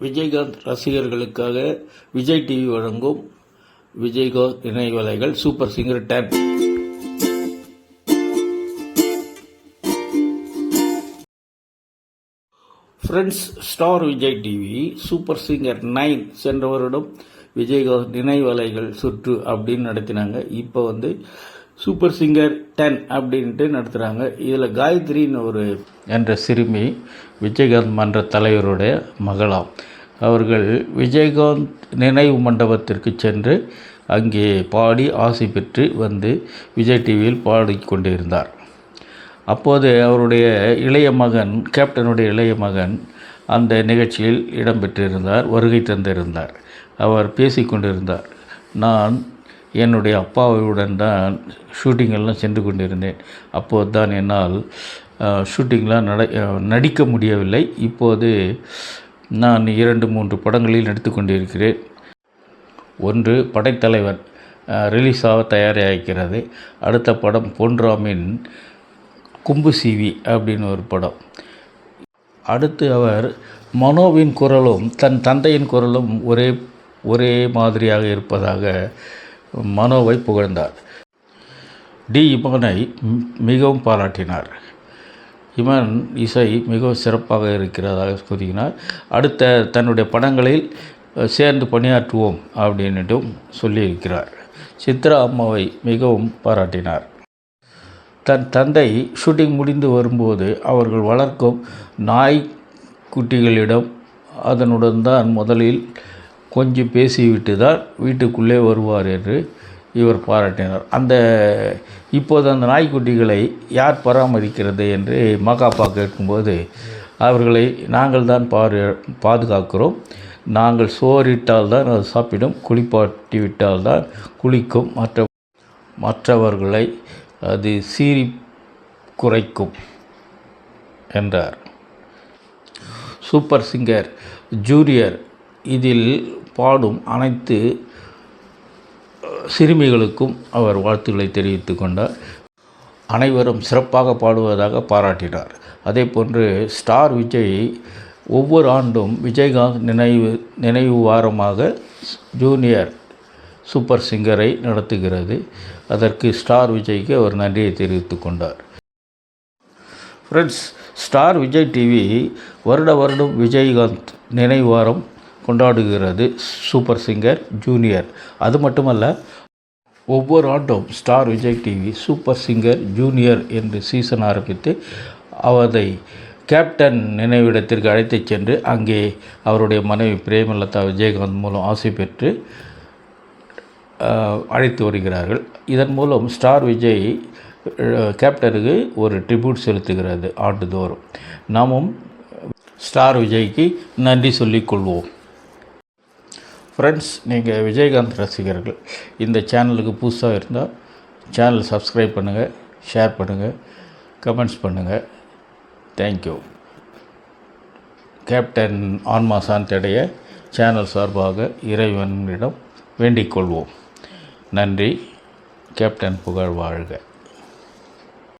Vijayakanth ரசிகர்களுக்காக Vijay TV வழங்கும் Vijayakanth இணையவலைகள் super singer ten. Friends star Vijay TV super singer nine சென்ற வருடம் விஜயகாந்த் நினைவலைகள் சுற்று அப்படின்னு நடத்தினாங்க. இப்போ வந்து சூப்பர் சிங்கர் டென் அப்படின்ட்டு நடத்துகிறாங்க இதில் காயத்ரின்னு ஒரு என்ற சிறுமி விஜயகாந்த் மன்ற தலைவருடைய மகளாம். அவர்கள் விஜயகாந்த் நினைவு மண்டபத்திற்கு சென்று அங்கே பாடி ஆசை பெற்று வந்து விஜய் டிவியில் பாடிக்கொண்டிருந்தார். அப்போது அவருடைய இளைய மகன் கேப்டனுடைய இளைய மகன் அந்த நிகழ்ச்சியில் இடம்பெற்றிருந்தார் வருகை தந்திருந்தார். அவர் பேசிக்கொண்டிருந்தார். நான் என்னுடைய அப்பாவுடன் தான் ஷூட்டிங்கெல்லாம் சென்று கொண்டிருந்தேன். அப்போது தான் என்னால் ஷூட்டிங்லாம் நட நடிக்க முடியவில்லை. இப்போது நான் இரண்டு மூன்று படங்களில் நடித்து கொண்டிருக்கிறேன். ஒன்று படைத்தலைவன் ரிலீஸ் ஆக தயாராகிறது அடுத்த படம் பொன்ராமின் கும்பு சிவி அப்படின்னு ஒரு படம். அடுத்து அவர் மனோவின் குரலும் தன் தந்தையின் குரலும் ஒரே ஒரே மாதிரியாக இருப்பதாக மனோவை புகழ்ந்தார். டி இமனை மி- மிகவும் பாராட்டினார். இமன் இசை மிகவும் சிறப்பாக இருக்கிறதாக கூறினார். அடுத்த தன்னுடைய படங்களில் சேர்ந்து பணியாற்றுவோம் அப்படின்னுட்டும் சொல்லியிருக்கிறார். சித்ரா அம்மாவை மிகவும் பாராட்டினார். தன் தந்தை ஷூட்டிங் முடிந்து வரும்போது அவர்கள் வளர்க்கும் நாய் குட்டிகளிடம் அதனுடன் தான் முதலில் கொஞ்சம் பேசிவிட்டு தான் வீட்டுக்குள்ளே வருவார் என்று இவர் பாராட்டினார். அந்த இப்போது அந்த நாய்க்குட்டிகளை யார் பராமரிக்கிறது என்று மகாப்பா கேட்கும்போது அவர்களை நாங்கள் தான் பாரு பாதுகாக்கிறோம். நாங்கள் சோறிட்டால் தான் அது சாப்பிடும் குளிப்பாட்டி விட்டால் தான் குளிக்கும். மற்ற மற்றவர்களை அது சீறி குறைக்கும் என்றார். சூப்பர் சிங்கர் ஜூனியர் இதில் பாடும் அனைத்து சிறுமிகளுக்கும் அவர் வாழ்த்துக்களை தெரிவித்து கொண்டார். அனைவரும் சிறப்பாக பாடுவதாக பாராட்டினார். அதே போன்று ஸ்டார் விஜய் ஒவ்வொரு ஆண்டும் விஜயகாந்த் நினைவு நினைவு வாரமாக ஜூனியர் சூப்பர் சிங்கரை நடத்துகிறது. அதற்கு ஸ்டார் விஜய்க்கு அவர் நன்றியை தெரிவித்து கொண்டார். ஃப்ரெண்ட்ஸ் ஸ்டார் விஜய் டிவி வருட வருடம் விஜயகாந்த் நினைவு வாரம் கொண்டாடுகிறது. சூப்பர் சிங்கர் ஜூனியர் அது மட்டுமல்ல ஒவ்வொரு ஆண்டும் star Vijay TV super singer junior என்று சீசன் ஆரம்பித்து அவரை கேப்டன் நினைவிடத்திற்கு அழைத்துச் சென்று அங்கே அவருடைய மனைவி பிரேமலதா விஜயகாந்த் மூலம் ஆசை பெற்று அழைத்து வருகிறார்கள். இதன் மூலம் ஸ்டார் விஜய் கேப்டனுக்கு ஒரு ட்ரிபியூட் செலுத்துகிறது ஆண்டுதோறும். நாமும் ஸ்டார் விஜய்க்கு நன்றி சொல்லிக்கொள்வோம் ஃப்ரெண்ட்ஸ் நீங்கள் விஜயகாந்த் ரசிகர்கள் இந்த சேனலுக்கு புதுசாக இருந்தால் சேனல் சப்ஸ்கிரைப் பண்ணுங்கள் ஷேர் பண்ணுங்கள் கமெண்ட்ஸ் பண்ணுங்கள் தேங்க்யூ கேப்டன் ஆன்மா சாந்தடைய சேனல் சார்பாக இறைவனிடம் வேண்டிக் கொள்வோம். நன்றி. கேப்டன் புகழ் வாழ்க.